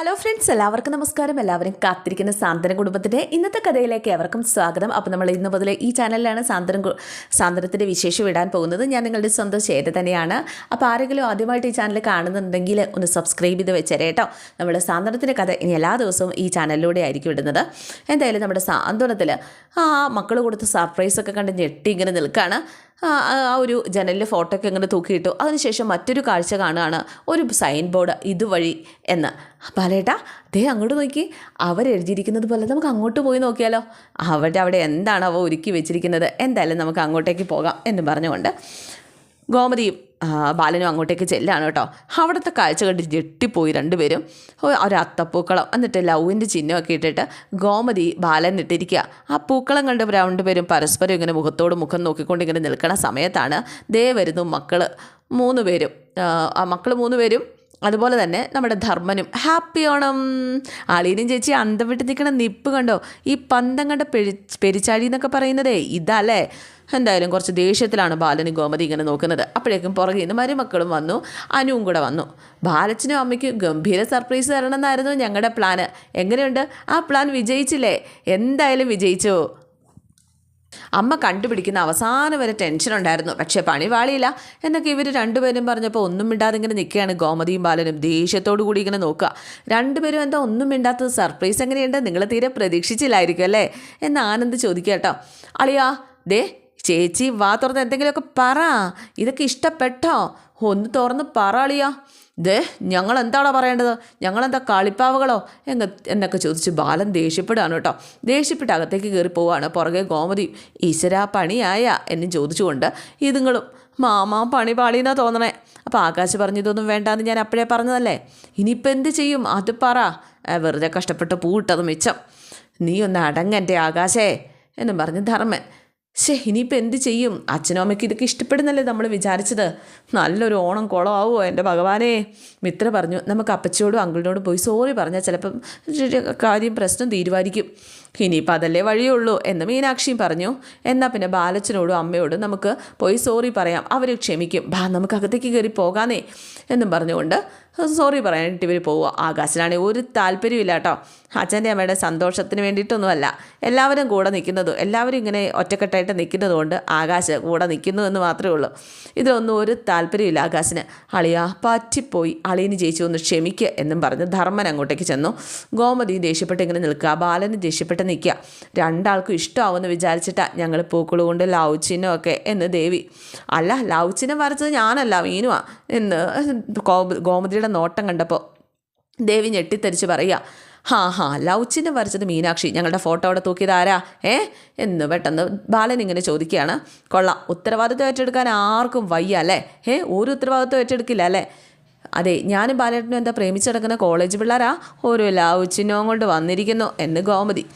Hello friends എല്ലാവർക്കും നമസ്കാരം. എല്ലാവരും കാത്തിരിക്കുന്ന സാന്ത്വന കുടുംബത്തിന്റെ ഇന്നത്തെ കഥയിലേക്ക് എവർക്കും സ്വാഗതം. അപ്പോൾ നമ്മൾ ഇന്ന് മുതൽ ഈ ചാനലിലാണ് സാന്ത്വനം സാന്ത്വനത്തിന്റെ വിശേഷം ഇടാൻ പോകുന്നത്. ഞാൻ നിങ്ങളുടെ സ്വന്തം ചേത തന്നെയാണ്. അപ്പോൾ ആരെങ്കിലും ആദ്യമായിട്ട് ഈ ചാനൽ കാണുന്നുണ്ടെങ്കിൽ ഒന്ന് സബ്സ്ക്രൈബ് ചെയ്ത് വെച്ചേരെ കേട്ടോ. നമ്മുടെ സാന്ത്വനത്തിന്റെ കഥ ഇനി എല്ലാ ദിവസവും ഈ ചാനലിലൂടെ ആയിരിക്കും ഇടുന്നത്. എന്തായാലും നമ്മുടെ സാന്ത്വനത്തിൽ ആ മക്കൾ കൊടുത്ത സർപ്രൈസൊക്കെ കണ്ട് ഞെട്ടി ഇങ്ങനെ നിൽക്കുകയാണ് ആ ഒരു ജനലിൽ ഫോട്ടോ ഒക്കെ ഇങ്ങനെ തൂക്കിയിട്ടു. അതിനുശേഷം മറ്റൊരു കാഴ്ച കാണുകയാണ് ഒരു സൈൻ ബോർഡ് ഇതുവഴി എന്ന്. ബാലേട്ടാ ദേ അങ്ങോട്ട് നോക്കി. അവരെഴുതിയിരിക്കുന്നത് പോലെ നമുക്ക് അങ്ങോട്ട് പോയി നോക്കിയാലോ? അവരുടെ അവിടെ എന്താണ് അവ ഒരുക്കി വെച്ചിരിക്കുന്നത്. എന്തായാലും നമുക്ക് അങ്ങോട്ടേക്ക് പോകാം എന്ന് പറഞ്ഞുകൊണ്ട് ഗോമതിയും ബാലനും അങ്ങോട്ടേക്ക് ചെല്ലാണ് കേട്ടോ. അവിടുത്തെ കാഴ്ച കണ്ട് ഞെട്ടിപ്പോയി രണ്ടുപേരും. ഒരു അത്തപ്പൂക്കളം എന്നിട്ട് ലവിന്റെ ചിഹ്നമൊക്കെ ഇട്ടിട്ട് ഗോമതി ബാലൻ ഇട്ടിരിക്കുക. ആ പൂക്കളം കണ്ട് രണ്ടുപേരും പരസ്പരം ഇങ്ങനെ മുഖത്തോട് മുഖം നോക്കിക്കൊണ്ട് ഇങ്ങനെ നിൽക്കണ സമയത്താണ് ദേ വരുന്നു മക്കൾ മൂന്ന് പേരും. ആ, ആ മക്കൾ മൂന്ന് പേരും. അതുപോലെ തന്നെ നമ്മുടെ ധർമ്മനും. ഹാപ്പി ഓണം അളീനും ചേച്ചി അന്തം വിട്ട് നിൽക്കണ നിപ്പ് കണ്ടോ? ഈ പന്തം കണ്ട പെരി പെരിച്ചാഴി എന്നൊക്കെ പറയുന്നതേ ഇതല്ലേ? എന്തായാലും കുറച്ച് ദേഷ്യത്തിലാണ് ബാലനും ഗോമതി ഇങ്ങനെ നോക്കുന്നത്. അപ്പോഴേക്കും പുറകിൽ നിന്ന് മരുമക്കളും വന്നു. അനുവും കൂടെ വന്നു. ബാലച്ചനും അമ്മയ്ക്കും ഗംഭീര സർപ്രൈസ് തരണമെന്നായിരുന്നു ഞങ്ങളുടെ പ്ലാന് എങ്ങനെയുണ്ട്? ആ പ്ലാൻ വിജയിച്ചില്ലേ? എന്തായാലും വിജയിച്ചു. അമ്മ കണ്ടുപിടിക്കുന്ന അവസാനം വരെ ടെൻഷൻ ഉണ്ടായിരുന്നു. പക്ഷേ പണി വാളിയില്ല എന്നൊക്കെ ഇവർ രണ്ടുപേരും പറഞ്ഞപ്പോൾ ഒന്നും മിണ്ടാതെ ഇങ്ങനെ നിൽക്കുകയാണ് ഗോമതിയും ബാലനും. ദേഷ്യത്തോടു കൂടി ഇങ്ങനെ നോക്കുക. രണ്ടുപേരും എന്താ ഒന്നും മിണ്ടാത്തത്? സർപ്രൈസ് എങ്ങനെയുണ്ട്? നിങ്ങൾ തീരെ പ്രതീക്ഷിച്ചില്ലായിരിക്കും അല്ലേ? എന്ന് ആനന്ദ് ചോദിക്കുക കേട്ടോ. അളിയാ ദേ ചേച്ചി വാ തുറന്ന് എന്തെങ്കിലുമൊക്കെ പറ. ഇതൊക്കെ ഇഷ്ടപ്പെട്ടോ? ഒന്ന് തുറന്ന് പറ അളിയാ ദേ ഞങ്ങൾ എന്താണോ പറയേണ്ടത്? ഞങ്ങളെന്താ കളിപ്പാവകളോ? എങ്ങ എന്നൊക്കെ ചോദിച്ച് ബാലൻ ദേഷ്യപ്പെടുകയാണ് കേട്ടോ. ദേഷ്യപ്പെട്ട് അകത്തേക്ക് കയറി പോവാണ്. പുറകെ ഗോമതി ഈശ്വരാ പണിയായ? എന്നും ചോദിച്ചുകൊണ്ട് ഇതുങ്ങളും മാമാ പണി പാളിയെന്നാ തോന്നണേ. അപ്പോൾ ആകാശ് പറഞ്ഞു ഇതൊന്നും വേണ്ടാന്ന് ഞാൻ അപ്പോഴേ പറഞ്ഞതല്ലേ? ഇനിയിപ്പോൾ എന്ത് ചെയ്യും? അത് പറ. വെറുതെ കഷ്ടപ്പെട്ട് പൂവിട്ടത് മിച്ചം. നീ ഒന്ന് അടങ്ങന്റെ ആകാശേ എന്നും പറഞ്ഞ് ധർമ്മൻ ശേ ഇനിയിപ്പോൾ എന്ത് ചെയ്യും? അച്ഛനും അമ്മയ്ക്ക് ഇതൊക്കെ ഇഷ്ടപ്പെടുന്നല്ലേ നമ്മൾ വിചാരിച്ചത്? നല്ലൊരു ഓണം കുളമാവുമോ എന്റെ ഭഗവാനെ? മിത്ര പറഞ്ഞു നമുക്ക് അപ്പച്ചിയോടും അങ്കിളിനോടും പോയി സോറി പറഞ്ഞാൽ ചിലപ്പം കാര്യം പ്രശ്നം തീരുമാനിക്കും. ഇനിയിപ്പോൾ അതല്ലേ വഴിയുള്ളൂ എന്ന് മീനാക്ഷിയും പറഞ്ഞു. എന്നാൽ പിന്നെ ബാലച്ചനോടും അമ്മയോടും നമുക്ക് പോയി സോറി പറയാം. അവർ ക്ഷമിക്കും. ബാ നമുക്ക് അകത്തേക്ക് കയറി പോകാന്നേ എന്നും പറഞ്ഞുകൊണ്ട് സോറി പറയാനായിട്ട് ഇവർ പോവുക. ആകാശനാണെങ്കിൽ ഒരു താല്പര്യമില്ല കേട്ടോ അച്ഛന്റെ അമ്മയുടെ സന്തോഷത്തിന് വേണ്ടിയിട്ടൊന്നുമല്ല. എല്ലാവരും കൂടെ നിൽക്കുന്നതും എല്ലാവരും ഇങ്ങനെ ഒറ്റക്കെട്ടായിട്ട് നിൽക്കുന്നതുകൊണ്ട് ആകാശ് കൂടെ നിൽക്കുന്നു എന്ന് മാത്രമേ ഉള്ളൂ. ഇതിലൊന്നും ഒരു താല്പര്യമില്ല ആകാശിന്. അളിയാ പറ്റിപ്പോയി. അളിയന് ജയിച്ചു ഒന്ന് ക്ഷമിക്കുക എന്നും പറഞ്ഞ് ധർമ്മൻ അങ്ങോട്ടേക്ക് ചെന്നു. ഗോമതി ദേഷ്യപ്പെട്ട് ഇങ്ങനെ നിൽക്കുക. ബാലന് ദേഷ്യപ്പെട്ട് നിൽക്കുക. രണ്ടാൾക്കും ഇഷ്ടമാവുമെന്ന് വിചാരിച്ചിട്ടാ ഞങ്ങൾ പൂക്കൾ കൊണ്ട് ലൗച്ചിനും ഒക്കെ എന്ന് ദേവി. അല്ല ലൗച്ചിനെ വരച്ചത് ഞാനല്ല മീനുവാ എന്ന് ഗോമതിയുടെ നോട്ടം കണ്ടപ്പോൾ ദേവി ഞെട്ടിത്തെറിച്ച് പറയുക. ഹാ ഹാ ലൗച്ചിനെ വരച്ചത് മീനാക്ഷി. ഞങ്ങളുടെ ഫോട്ടോ അവിടെ തൂക്കിയത് ആരാ? ഏ? എന്ന് പെട്ടെന്ന് ബാലൻ ഇങ്ങനെ ചോദിക്കുകയാണ്. കൊള്ളാം ഉത്തരവാദിത്വം ഏറ്റെടുക്കാൻ ആർക്കും വയ്യ അല്ലേ? ഏ ഒരു ഉത്തരവാദിത്വം ഏറ്റെടുക്കില്ല അല്ലേ? അതെ ഞാനും ബാലേട്ടനും എന്താ പ്രേമിച്ച് നടക്കുന്ന കോളേജ് പിള്ളേരാ? ഓരോ ലൗച്ചിനോ കൊണ്ട് വന്നിരിക്കുന്നു എന്ന് ഗോമതി.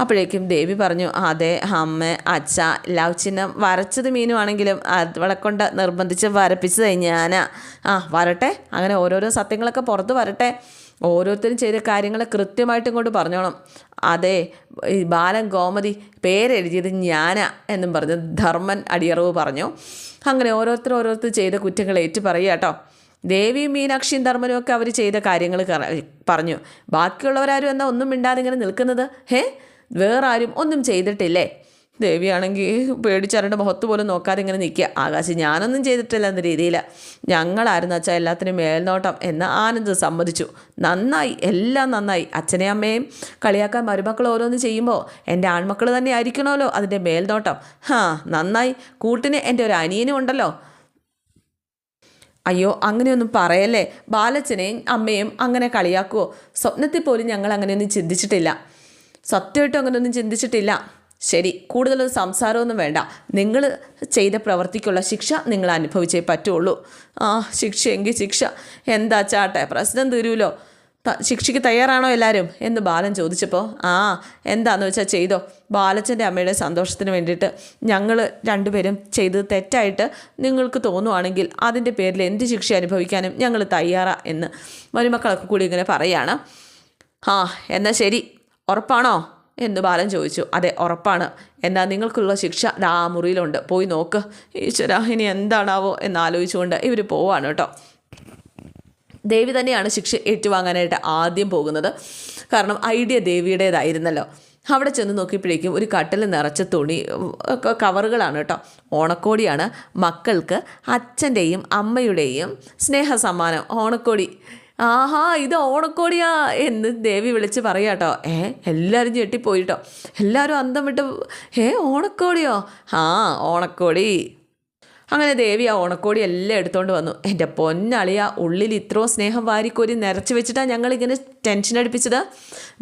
അപ്പോഴേക്കും ദേവി പറഞ്ഞു അതെ അമ്മ അച്ഛ ലവ് ചിഹ്നം വരച്ചത് മീനുവാണെങ്കിലും അവളെ കൊണ്ട് നിർബന്ധിച്ച് വരപ്പിച്ചത് ഞാനാ. ആ വരട്ടെ അങ്ങനെ ഓരോരോ സത്യങ്ങളൊക്കെ പുറത്ത് വരട്ടെ. ഓരോരുത്തരും ചെയ്ത കാര്യങ്ങൾ കൃത്യമായിട്ട് ഇങ്ങോട്ട് പറഞ്ഞോണം. അതെ ബാലൻ ഗോമതി പേരെഴുതിയത് ഞാനാ എന്നും പറഞ്ഞ് ധർമ്മൻ അടിയറവ് പറഞ്ഞു. അങ്ങനെ ഓരോരുത്തർ ഓരോരുത്തർ ചെയ്ത കുറ്റങ്ങൾ ഏറ്റു പറയുക കേട്ടോ. ദേവിയും മീനാക്ഷിയും ധർമ്മനും ഒക്കെ അവർ ചെയ്ത കാര്യങ്ങൾ പറഞ്ഞു. ബാക്കിയുള്ളവരാരും എന്താ ഒന്നും മിണ്ടാതെ ഇങ്ങനെ നിൽക്കുന്നത്? ഹേ വേറെ ആരും ഒന്നും ചെയ്തിട്ടില്ലേ? ദേവിയാണെങ്കിൽ പേടിച്ചാരുടെ മുഖത്ത് പോലും നോക്കാതെ ഇങ്ങനെ നിൽക്കുക. ആകാശ് ഞാനൊന്നും ചെയ്തിട്ടില്ല എന്ന രീതിയിൽ ഞങ്ങളായിരുന്നു അച്ഛൻ എല്ലാത്തിനും മേൽനോട്ടം എന്ന് ആനന്ദ് സമ്മതിച്ചു. നന്നായി എല്ലാം നന്നായി. അച്ഛനെയും അമ്മയും കളിയാക്കാൻ മരുമക്കൾ ഓരോന്ന് ചെയ്യുമ്പോൾ എന്റെ ആൺമക്കൾ തന്നെ ആയിരിക്കണമല്ലോ അതിന്റെ മേൽനോട്ടം. ഹാ നന്നായി. കൂട്ടിന് എന്റെ ഒരു അനിയനും ഉണ്ടല്ലോ. അയ്യോ അങ്ങനെയൊന്നും പറയല്ലേ? ബാലച്ചനെയും അമ്മയും അങ്ങനെ കളിയാക്കുമോ സ്വപ്നത്തിൽ പോലും ഞങ്ങൾ അങ്ങനെയൊന്നും ചിന്തിച്ചിട്ടില്ല. സത്യമായിട്ടും അങ്ങനെയൊന്നും ചിന്തിച്ചിട്ടില്ല. ശരി കൂടുതൽ സംസാരമൊന്നും വേണ്ട. നിങ്ങൾ ചെയ്ത പ്രവർത്തിക്കുള്ള ശിക്ഷ നിങ്ങൾ അനുഭവിച്ചേ പറ്റുള്ളൂ. ആ ശിക്ഷ എങ്കിൽ ശിക്ഷ. എന്താ ചാട്ടെ പ്രശ്നം തീരുമല്ലോ ശിക്ഷയ്ക്ക് തയ്യാറാണോ എല്ലാവരും എന്ന് ബാലൻ ചോദിച്ചപ്പോൾ ആ എന്താന്ന് വെച്ചാൽ ചെയ്തോ? ബാലച്ചന്റെ അമ്മയുടെ സന്തോഷത്തിന് വേണ്ടിയിട്ട് ഞങ്ങൾ രണ്ടുപേരും ചെയ്തത് തെറ്റായിട്ട് നിങ്ങൾക്ക് തോന്നുവാണെങ്കിൽ അതിന്റെ പേരിൽ എന്ത് ശിക്ഷ അനുഭവിക്കാനും ഞങ്ങൾ തയ്യാറാ എന്ന് മരുമക്കളൊക്കെ കൂടി ഇങ്ങനെ പറയുകയാണ് ആ എന്നാൽ ശരി. ഉറപ്പാണോ? എന്ന് ബാലൻ ചോദിച്ചു. അതെ ഉറപ്പാണ്. എന്നാൽ നിങ്ങൾക്കുള്ള ശിക്ഷ ആ മുറിയിലുണ്ട് പോയി നോക്ക്. ഈശ്വര ഇനി എന്താണാവോ എന്നാലോചിച്ചുകൊണ്ട് ഇവർ പോവാണ് കേട്ടോ. ദേവി തന്നെയാണ് ശിക്ഷ ഏറ്റുവാങ്ങാനായിട്ട് ആദ്യം പോകുന്നത്. കാരണം ഐഡിയ ദേവിയുടേതായിരുന്നല്ലോ. അവിടെ ചെന്ന് നോക്കിയപ്പോഴേക്കും ഒരു കട്ടിൽ നിറച്ച തുണി കവറുകളാണ് കേട്ടോ. ഓണക്കോടിയാണ് മക്കൾക്ക് അച്ഛന്റെയും അമ്മയുടെയും സ്നേഹ സമ്മാനം ഓണക്കോടി ആഹാ ഇത് ഓണക്കോടിയാ എന്ന് ദേവി വിളിച്ച് പറയാട്ടോ. ഏ എല്ലാവരും ഞെട്ടിപ്പോയിട്ടോ. എല്ലാവരും അന്തം വിട്ട് ഏ ഓണക്കോടിയോ? ആ ഓണക്കോടി. അങ്ങനെ ദേവി ആ ഓണക്കോടി എല്ലാം എടുത്തുകൊണ്ട് വന്നു. എന്റെ പൊന്നളിയ ഉള്ളിൽ ഇത്രയും സ്നേഹം വാരിക്കോരി നിറച്ച് വെച്ചിട്ടാണ് ഞങ്ങളിങ്ങനെ ടെൻഷൻ അടിപ്പിച്ചത്.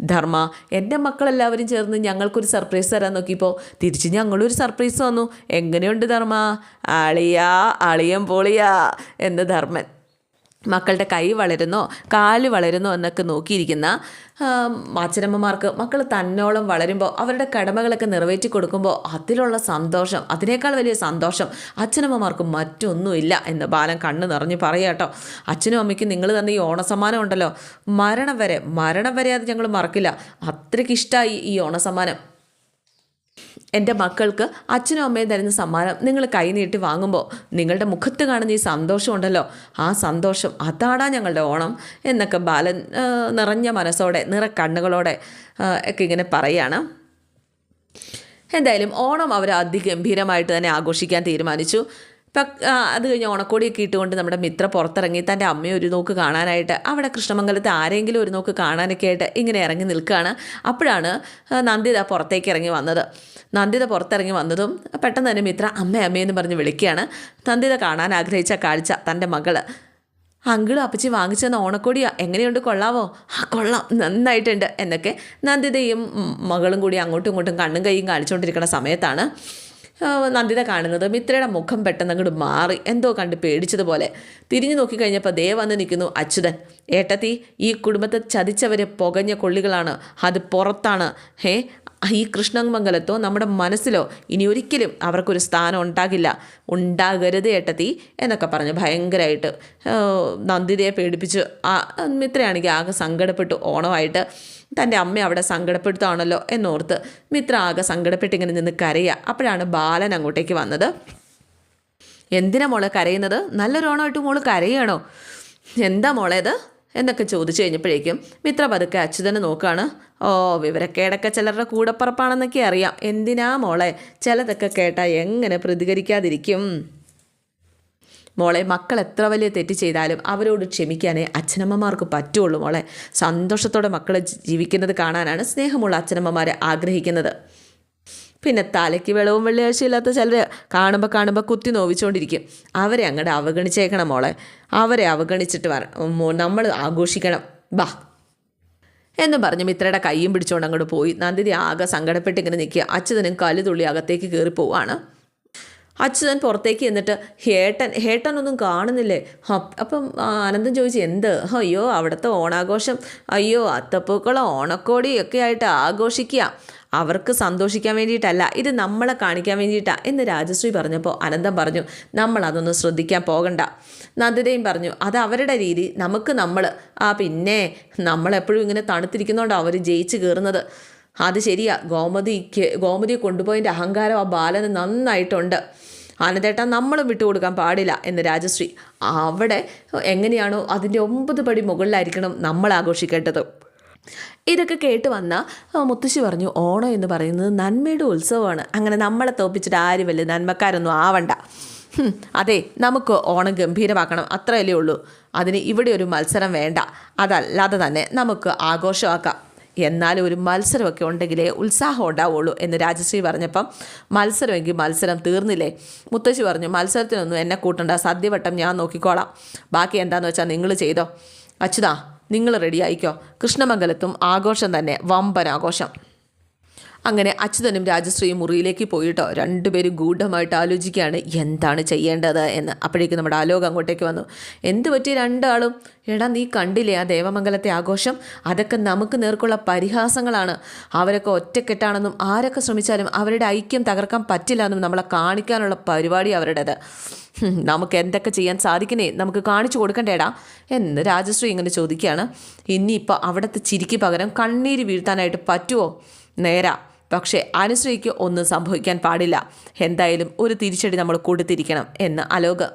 ധർമ്മ എന്റെ മക്കളെല്ലാവരും ചേർന്ന് ഞങ്ങൾക്കൊരു സർപ്രൈസ് തരാൻ നോക്കിയപ്പോൾ തിരിച്ച് ഞങ്ങളൊരു സർപ്രൈസ് വന്നു. എങ്ങനെയുണ്ട് ധർമ്മ? അളിയ അളിയം പൊളിയ എന്ന് ധർമ്മൻ മക്കളുടെ കൈ വളരുന്നോ കാൽ വളരുന്നോ എന്നൊക്കെ നോക്കിയിരിക്കുന്ന അച്ഛനമ്മമാർക്ക് മക്കൾ തന്നോളം വളരുമ്പോൾ അവരുടെ കടമകളൊക്കെ നിറവേറ്റി കൊടുക്കുമ്പോൾ അതിലുള്ള സന്തോഷം അതിനേക്കാൾ വലിയ സന്തോഷം അച്ഛനമ്മമാർക്ക് മറ്റൊന്നുമില്ല എന്ന് ബാലൻ കണ്ണ് നിറഞ്ഞ് പറയാട്ടോ അച്ഛനും അമ്മയ്ക്കും നിങ്ങൾ തന്ന ഈ ഓണസമ്മാനം ഉണ്ടല്ലോ. മരണം വരെ മരണം വരെ അത് ഞങ്ങൾ മറക്കില്ല. അത്രയ്ക്ക് ഇഷ്ടമായി ഈ ഓണസമ്മാനം. എന്റെ മക്കൾക്ക് അച്ഛനും അമ്മയും തരുന്ന സമ്മാനം നിങ്ങൾ കൈനീട്ടി വാങ്ങുമ്പോൾ നിങ്ങളുടെ മുഖത്ത് കാണുന്ന ഈ സന്തോഷമുണ്ടല്ലോ. ആ സന്തോഷം അതാടാ ഞങ്ങളുടെ ഓണം എന്നൊക്കെ ബാലൻ നിറഞ്ഞ മനസ്സോടെ നിറ കണ്ണുകളോടെ ഒക്കെ ഇങ്ങനെ പറയാണ്. എന്തായാലും ഓണം അവർ അതിഗംഭീരമായിട്ട് തന്നെ ആഘോഷിക്കാൻ തീരുമാനിച്ചു. അത് കഴിഞ്ഞ് ഓണക്കോടിയൊക്കെ ഇട്ടുകൊണ്ട് നമ്മുടെ മിത്ര പുറത്തിറങ്ങി തന്റെ അമ്മയെ ഒരു നോക്ക് കാണാനായിട്ട് അവിടെ കൃഷ്ണമംഗലത്തെ ആരെങ്കിലും ഒരു നോക്ക് കാണാനൊക്കെ ആയിട്ട് ഇങ്ങനെ ഇറങ്ങി നിൽക്കുകയാണ്. അപ്പോഴാണ് നന്ദിത പുറത്തേക്ക് ഇറങ്ങി വന്നത്. നന്ദിത പുറത്തിറങ്ങി വന്നതും പെട്ടെന്ന് തന്നെ മിത്ര അമ്മ അമ്മയെന്ന് പറഞ്ഞ് വിളിക്കുകയാണ്. നന്ദിത കാണാൻ ആഗ്രഹിച്ച കാഴ്ച തന്റെ മകൾ. അങ്കിളും അപ്പച്ചി വാങ്ങിച്ചു തന്ന ഓണക്കോടിയാ എങ്ങനെയുണ്ട് കൊള്ളാവോ? ആ കൊള്ളാം നന്നായിട്ടുണ്ട് എന്നൊക്കെ നന്ദിതയും മകളും കൂടി അങ്ങോട്ടും ഇങ്ങോട്ടും കണ്ണും കൈയും കാണിച്ചുകൊണ്ടിരിക്കുന്ന സമയത്താണ്. നന്ദിത കാണുന്നത് മിത്രയുടെ മുഖം പെട്ടെന്ന് അങ്ങോട്ട് മാറി. എന്തോ കണ്ട് പേടിച്ചതുപോലെ. തിരിഞ്ഞു നോക്കിക്കഴിഞ്ഞപ്പോൾ ദേ വന്ന് നിൽക്കുന്നു അച്യുതൻ. ഏട്ടത്തി ഈ കുടുംബത്തെ ചതിച്ചവരെ പുകഞ്ഞ കൊള്ളികളാണ്. അത് പുറത്താണ്. ഹേ ഈ കൃഷ്ണമംഗലത്തോ നമ്മുടെ മനസ്സിലോ ഇനി ഒരിക്കലും അവർക്കൊരു സ്ഥാനം ഉണ്ടാകില്ല. ഉണ്ടാകരുത് ഏട്ടത്തി എന്നൊക്കെ പറഞ്ഞ് ഭയങ്കരമായിട്ട് നന്ദിതയെ പേടിപ്പിച്ച് ആ മിത്രയാണെങ്കിൽ ആകെ സങ്കടപ്പെട്ടു ഓണമായിട്ട് തന്റെ അമ്മ അവിടെ സങ്കടപ്പെടുത്താണല്ലോ എന്നോർത്ത് മിത്ര ആകെ സങ്കടപ്പെട്ടിങ്ങനെ നിന്ന് കരയുക. അപ്പോഴാണ് ബാലൻ അങ്ങോട്ടേക്ക് വന്നത്. എന്തിനാ മോളെ കരയുന്നത്? നല്ലൊരോണമായിട്ട് മോൾ കരയണോ എന്താ മോളെ ഇത്? എന്നൊക്കെ ചോദിച്ചു കഴിഞ്ഞപ്പോഴേക്കും മിത്ര പതുക്കെ അച്യുതനെ നോക്കുകയാണ്. ഓ വിവരക്കേടൊക്കെ ചിലരുടെ കൂടപ്പറപ്പാണെന്നൊക്കെ അറിയാം. എന്തിനാ മോളെ? ചിലതൊക്കെ കേട്ടാൽ എങ്ങനെ പ്രതികരിക്കാതിരിക്കും? മോളെ മക്കൾ എത്ര വലിയ തെറ്റ് ചെയ്താലും അവരോട് ക്ഷമിക്കാനേ അച്ഛനമ്മമാർക്ക് പറ്റുള്ളൂ മോളെ. സന്തോഷത്തോടെ മക്കളെ ജീവിക്കുന്നത് കാണാനാണ് സ്നേഹമുള്ള അച്ഛനമ്മമാരെ ആഗ്രഹിക്കുന്നത്. പിന്നെ തലയ്ക്ക് വെള്ളവും വെള്ളിയാഴ്ചയില്ലാത്ത ചിലർ കാണുമ്പോൾ കാണുമ്പോൾ കുത്തി നോവിച്ചുകൊണ്ടിരിക്കും അവരെ അങ്ങോട്ട് അവഗണിച്ചേക്കണം മോളെ. അവരെ അവഗണിച്ചിട്ട് നമ്മൾ ആഘോഷിക്കണം. ബാ. എന്ന് പറഞ്ഞ് മിത്രയുടെ കൈയും പിടിച്ചുകൊണ്ട് അങ്ങോട്ട് പോയി. നന്ദിനി ആകെ സങ്കടപ്പെട്ട് ഇങ്ങനെ നിൽക്കുക. അച്യുതനും കലുതുള്ളി അകത്തേക്ക് കയറി പോവാണ്. അച്യുതൻ പുറത്തേക്ക് എന്നിട്ട് ഹേട്ടൻ ഹേട്ടനൊന്നും കാണുന്നില്ലേ? അപ്പ് ആനന്ദൻ ചോദിച്ചു എന്ത്? അയ്യോ അവിടുത്തെ ഓണാഘോഷം. അയ്യോ അത്തപ്പൂക്കളോ ഓണക്കോടി ഒക്കെ ആയിട്ട് ആഘോഷിക്കുക അവർക്ക് സന്തോഷിക്കാൻ വേണ്ടിയിട്ടല്ല ഇത് നമ്മളെ കാണിക്കാൻ വേണ്ടിയിട്ടാണ് എന്ന് രാജശ്രീ പറഞ്ഞപ്പോൾ അനന്തം പറഞ്ഞു നമ്മൾ അതൊന്നും ശ്രദ്ധിക്കാൻ പോകണ്ട. നന്ദിതയും പറഞ്ഞു അത് അവരുടെ രീതി നമുക്ക് നമ്മൾ ആ പിന്നെ നമ്മളെപ്പോഴും ഇങ്ങനെ തണുത്തിരിക്കുന്നതുകൊണ്ട് അവർ ജയിച്ച് കയറുന്നത് അത് ശരിയാ. ഗോമതിക്ക് ഗോമതിയെ കൊണ്ടുപോയതിന്റെ അഹങ്കാരം ആ ബാലന് നന്നായിട്ടുണ്ട്. ആനന്ദേട്ട നമ്മളും വിട്ടുകൊടുക്കാൻ പാടില്ല എന്ന് രാജശ്രീ. അവിടെ എങ്ങനെയാണോ അതിന്റെ ഒമ്പത് പടി മുകളിലായിരിക്കണം നമ്മൾ ആഘോഷിക്കേണ്ടത്. ഇതൊക്കെ കേട്ട് വന്ന മുത്തശ്ശി പറഞ്ഞു ഓണം എന്ന് പറയുന്നത് നന്മയുടെ ഉത്സവമാണ്. അങ്ങനെ നമ്മളെ തോപ്പിച്ചിട്ട് ആരും വലിയ നന്മക്കാരൊന്നും ആവണ്ട. അതെ നമുക്ക് ഓണം ഗംഭീരമാക്കണം. അത്രയല്ലേ ഉള്ളൂ. അതിന് ഇവിടെ ഒരു മത്സരം വേണ്ട. അതല്ലാതെ തന്നെ നമുക്ക് ആഘോഷമാക്കാം. എന്നാലും ഒരു മത്സരമൊക്കെ ഉണ്ടെങ്കിലേ ഉത്സാഹം ഉണ്ടാവുള്ളൂ എന്ന് രാജശ്രീ പറഞ്ഞപ്പം മത്സരമെങ്കിൽ മത്സരം തീർന്നില്ലേ? മുത്തശ്ശി പറഞ്ഞു മത്സരത്തിനൊന്നും എന്നെ കൂട്ടണ്ട സദ്യവട്ടം ഞാൻ നോക്കിക്കോളാം. ബാക്കി എന്താണെന്ന് വെച്ചാൽ നിങ്ങൾ ചെയ്തോ? അച്യുതാ നിങ്ങൾ റെഡിയായിക്കോ കൃഷ്ണമംഗലത്തും ആഘോഷം തന്നെ വമ്പൻ ആഘോഷം അങ്ങനെ അച്യുതനും രാജശ്രീയും മുറിയിലേക്ക് പോയിട്ടോ. രണ്ടുപേരും ഗൂഢമായിട്ട് ആലോചിക്കുകയാണ് എന്താണ് ചെയ്യേണ്ടത് എന്ന്. അപ്പോഴേക്കും നമ്മുടെ ആലോകം അങ്ങോട്ടേക്ക് വന്നു. എന്ത് പറ്റി രണ്ടാളും? എടാ നീ കണ്ടില്ലേ ആ ദേവമംഗലത്തെ ആഘോഷം? അതൊക്കെ നമുക്ക് നേർക്കുള്ള പരിഹാസങ്ങളാണ്. അവരൊക്കെ ഒറ്റക്കെട്ടാണെന്നും ആരൊക്കെ ശ്രമിച്ചാലും അവരുടെ ഐക്യം തകർക്കാൻ പറ്റില്ല എന്നും നമ്മളെ കാണിക്കാനുള്ള പരിപാടി അവരുടേത്. നമുക്ക് എന്തൊക്കെ ചെയ്യാൻ സാധിക്കണേ നമുക്ക് കാണിച്ചു കൊടുക്കണ്ടേടാ എന്ന് രാജശ്രീ ഇങ്ങനെ ചോദിക്കുകയാണ്. ഇനിയിപ്പോൾ അവിടുത്തെ ചിരിക്ക് പകരം കണ്ണീര് വീഴ്ത്താനായിട്ട് പറ്റുമോ നേരാ. പക്ഷേ അനുശ്രീക്ക് ഒന്നും സംഭവിക്കാൻ പാടില്ല. എന്തായാലും ഒരു തിരിച്ചടി നമ്മൾ കൊടുത്തിരിക്കണം എന്ന് അലോക്.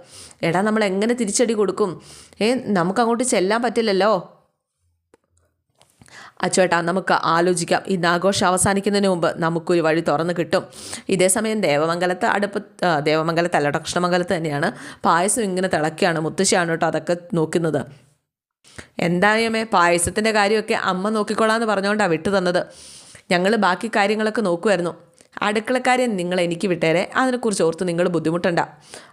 എടാ നമ്മൾ എങ്ങനെ തിരിച്ചടി കൊടുക്കും? ഏ നമുക്ക് അങ്ങോട്ട് ചെല്ലാൻ പറ്റില്ലല്ലോ. അച്ചുവേട്ടാ നമുക്ക് ആലോചിക്കാം. ഇന്ന് ആഘോഷം അവസാനിക്കുന്നതിന് മുമ്പ് നമുക്കൊരു വഴി തുറന്ന് കിട്ടും. ഇതേസമയം ദേവമംഗലത്ത് അടുപ്പ് ദേവമംഗലത്തല്ല ദക്ഷിണമംഗലത്ത് തന്നെയാണ്. പായസം ഇങ്ങനെ തിളക്കുകയാണ് മുത്തശ്ശിയാണ് കേട്ടോ അതൊക്കെ നോക്കുന്നത്. എന്തായാലും പായസത്തിന്റെ കാര്യമൊക്കെ അമ്മ നോക്കിക്കൊള്ളാമെന്ന് പറഞ്ഞുകൊണ്ടാണ് വിട്ടു തന്നത്. ഞങ്ങൾ ബാക്കി കാര്യങ്ങളൊക്കെ നോക്കുമായിരുന്നു അടുക്കളക്കാര്യം നിങ്ങൾ എനിക്ക് വിട്ടേരെ. അതിനെക്കുറിച്ച് ഓർത്ത് നിങ്ങൾ ബുദ്ധിമുട്ടണ്ട.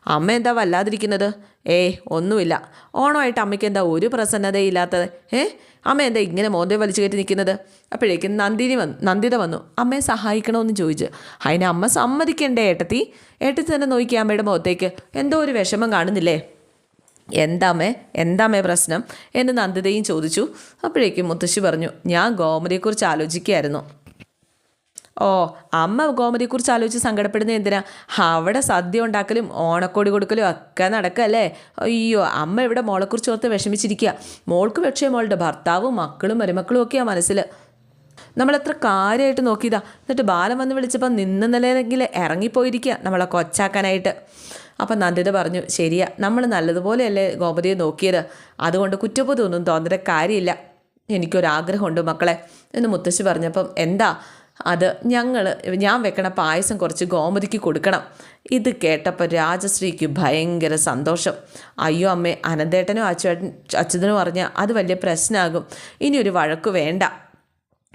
അമ്മ എന്താ വല്ലാതിരിക്കുന്നത്? ഏയ് ഒന്നുമില്ല. ഓണമായിട്ട് അമ്മയ്ക്ക് എന്താ ഒരു പ്രസന്നതയില്ലാത്തത്? ഏ അമ്മ എന്താ ഇങ്ങനെ മോന്തേ വലിച്ചു കയറ്റി നിൽക്കുന്നത്? അപ്പോഴേക്കും നന്ദിനി വന്നു നന്ദിത വന്നു. അമ്മയെ സഹായിക്കണമെന്ന് ചോദിച്ചു. അതിന് അമ്മ സമ്മതിക്കണ്ടേ ഏട്ടത്തി? ഏട്ടത്തി തന്നെ നോക്കിയ അമ്മയുടെ മുഖത്തേക്ക്. എന്തോ ഒരു വിഷമം കാണുന്നില്ലേ? എന്താമേ എന്താമേ പ്രശ്നം? എന്ന് നന്ദിതയും ചോദിച്ചു. അപ്പോഴേക്കും മുത്തശ്ശി പറഞ്ഞു ഞാൻ ഗോമതിയെക്കുറിച്ച് ആലോചിക്കുകയായിരുന്നു. ഓ അമ്മ ഗോമതിയെക്കുറിച്ച് ആലോചിച്ച് സങ്കടപ്പെടുന്നത് എന്തിനാ? അവിടെ സദ്യ ഉണ്ടാക്കലും ഓണക്കോടി കൊടുക്കലും ഒക്കെ നടക്കല്ലേ? അയ്യോ അമ്മ ഇവിടെ മോളെക്കുറിച്ച് ഓർത്ത് വിഷമിച്ചിരിക്കുക. മോൾക്ക് പക്ഷേ മോളുടെ ഭർത്താവും മക്കളും മരുമക്കളും ഒക്കെയാണ് മനസ്സിൽ നമ്മളെത്ര കാര്യമായിട്ട് നോക്കിയതാ. എന്നിട്ട് ബാലം വന്ന് വിളിച്ചപ്പോൾ നിന്ന് നിലയിലെങ്കിൽ ഇറങ്ങിപ്പോയിരിക്കുക നമ്മളെ കൊച്ചാക്കാനായിട്ട്. അപ്പം നന്ദിത പറഞ്ഞു ശരിയാ നമ്മൾ നല്ലതുപോലെയല്ലേ ഗോപതിയെ നോക്കിയത്. അതുകൊണ്ട് കുറ്റബോധമൊന്നും തോന്നേണ്ട കാര്യമില്ല. എനിക്കൊരാഗ്രഹമുണ്ട് മക്കളെ. എന്ന് മുത്തശ്ശി പറഞ്ഞപ്പം എന്താ? അത് ഞങ്ങൾ ഞാൻ വെക്കണ പായസം കുറച്ച് ഗോമതിക്ക് കൊടുക്കണം. ഇത് കേട്ടപ്പോൾ രാജശ്രീക്ക് ഭയങ്കര സന്തോഷം. അയ്യോ അമ്മേ അനന്തേട്ടനും അച്ചുവേട്ടൻ അച്യുതനും പറഞ്ഞാൽ അത് വലിയ പ്രശ്നമാകും ഇനി ഒരു വഴക്ക് വേണ്ട.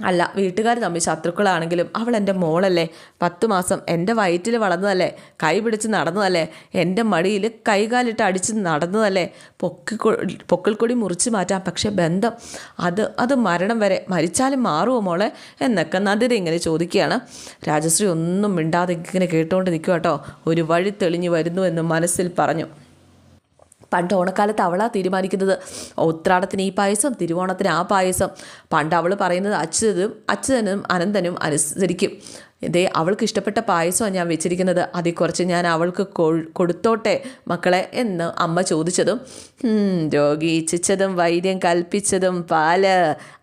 അല്ല വീട്ടുകാർ തമ്മിൽ ശത്രുക്കളാണെങ്കിലും അവൾ എന്റെ മോളല്ലേ? പത്തു മാസം എന്റെ വയറ്റിൽ വളർന്നതല്ലേ? കൈ പിടിച്ച് നടന്നതല്ലേ? എന്റെ മടിയിൽ കൈകാലിട്ട് അടിച്ച് നടന്നതല്ലേ? പൊക്കിക്കൊ പൊക്കിൾക്കൊടി മുറിച്ച് മാറ്റാം. പക്ഷേ ബന്ധം അത് അത് മരണം വരെ മരിച്ചാലും മാറുമോ മോളെ? എന്നൊക്കെ നദിത ഇങ്ങനെ ചോദിക്കുകയാണ്. രാജശ്രീ ഒന്നും മിണ്ടാതെ ഇങ്ങനെ കേട്ടുകൊണ്ട് നിൽക്കുക കേട്ടോ ഒരു വഴി തെളിഞ്ഞു വരുന്നു എന്ന് മനസ്സിൽ പറഞ്ഞു. പണ്ട് ഓണക്കാലത്ത് അവളാ തീരുമാനിക്കുന്നത്. ഉത്രാടത്തിന് ഈ പായസം തിരുവോണത്തിന് ആ പായസം. പണ്ട് അവൾ പറയുന്നത് അച്യുതനും അച്യുതനും അനന്തനും അനുസരിക്കും. ഇതേ അവൾക്ക് ഇഷ്ടപ്പെട്ട പായസമാണ് ഞാൻ വെച്ചിരിക്കുന്നത്. അതിൽ കുറച്ച് ഞാൻ അവൾക്ക് കൊടുത്തോട്ടെ മക്കളെ എന്ന് അമ്മ ചോദിച്ചതും "ഹും, രോഗി ഇച്ഛിച്ചതും വൈദ്യം കൽപ്പിച്ചതും പാൽ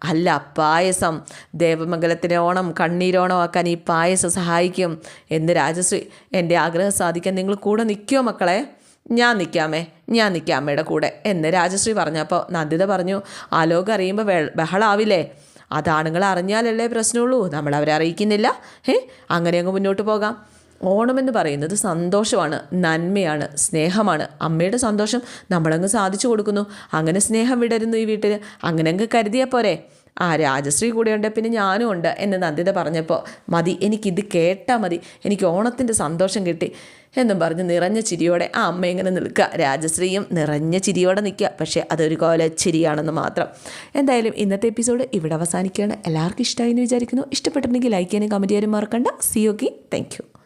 അല്ല പായസം. ദേവമംഗലത്തിന്റെ ഓണം കണ്ണീരോണമാക്കാൻ ഈ പായസം സഹായിക്കും എന്ന് രാജശ്രീ എന്റെ ആഗ്രഹം സാധിക്കാൻ നിങ്ങൾ കൂടെ നിൽക്കുമോ മക്കളെ? ഞാൻ നിൽക്കാമേ ഞാൻ നിൽക്കാം അമ്മയുടെ കൂടെ എന്ന് രാജശ്രീ പറഞ്ഞപ്പോൾ നന്ദിത പറഞ്ഞു ആലോകം അറിയുമ്പോൾ വെ ബഹളാവില്ലേ? അത് ആണുങ്ങൾ അറിഞ്ഞാലല്ലേ പ്രശ്നമുള്ളൂ. നമ്മൾ അവരെ അറിയിക്കുന്നില്ല. ഏ അങ്ങനെ അങ്ങ് മുന്നോട്ട് പോകാം. ഓണമെന്ന് പറയുന്നത് സന്തോഷമാണ് നന്മയാണ് സ്നേഹമാണ്. അമ്മയുടെ സന്തോഷം നമ്മളങ്ങ് സാധിച്ചു കൊടുക്കുന്നു. അങ്ങനെ സ്നേഹം വിടരുന്നു ഈ വീട്ടിൽ. അങ്ങനെ അങ്ങ് കരുതിയാൽ പോരെ. ആ രാജശ്രീ കൂടെയുണ്ട് പിന്നെ ഞാനും ഉണ്ട് എന്ന് നന്ദിത പറഞ്ഞപ്പോൾ മതി എനിക്കിത് കേട്ടാൽ മതി. എനിക്ക് ഓണത്തിന്റെ സന്തോഷം കിട്ടി. എന്നും പറഞ്ഞ് നിറഞ്ഞ ചിരിയോടെ ആ അമ്മ ഇങ്ങനെ നിൽക്കുക. രാജശ്രീയും നിറഞ്ഞ ചിരിയോടെ നിൽക്കുക. പക്ഷേ അതൊരു കോല ചിരിയാണെന്ന് മാത്രം. എന്തായാലും ഇന്നത്തെ എപ്പിസോഡ് ഇവിടെ അവസാനിക്കുകയാണ്. എല്ലാവർക്കും ഇഷ്ടമായി എന്ന് വിചാരിക്കുന്നു. ഇഷ്ടപ്പെട്ടിട്ടുണ്ടെങ്കിൽ ലൈക്ക് ചെയ്യാനും കമന്റ് ചെയ്യാനും മറക്കണ്ട. C okay thank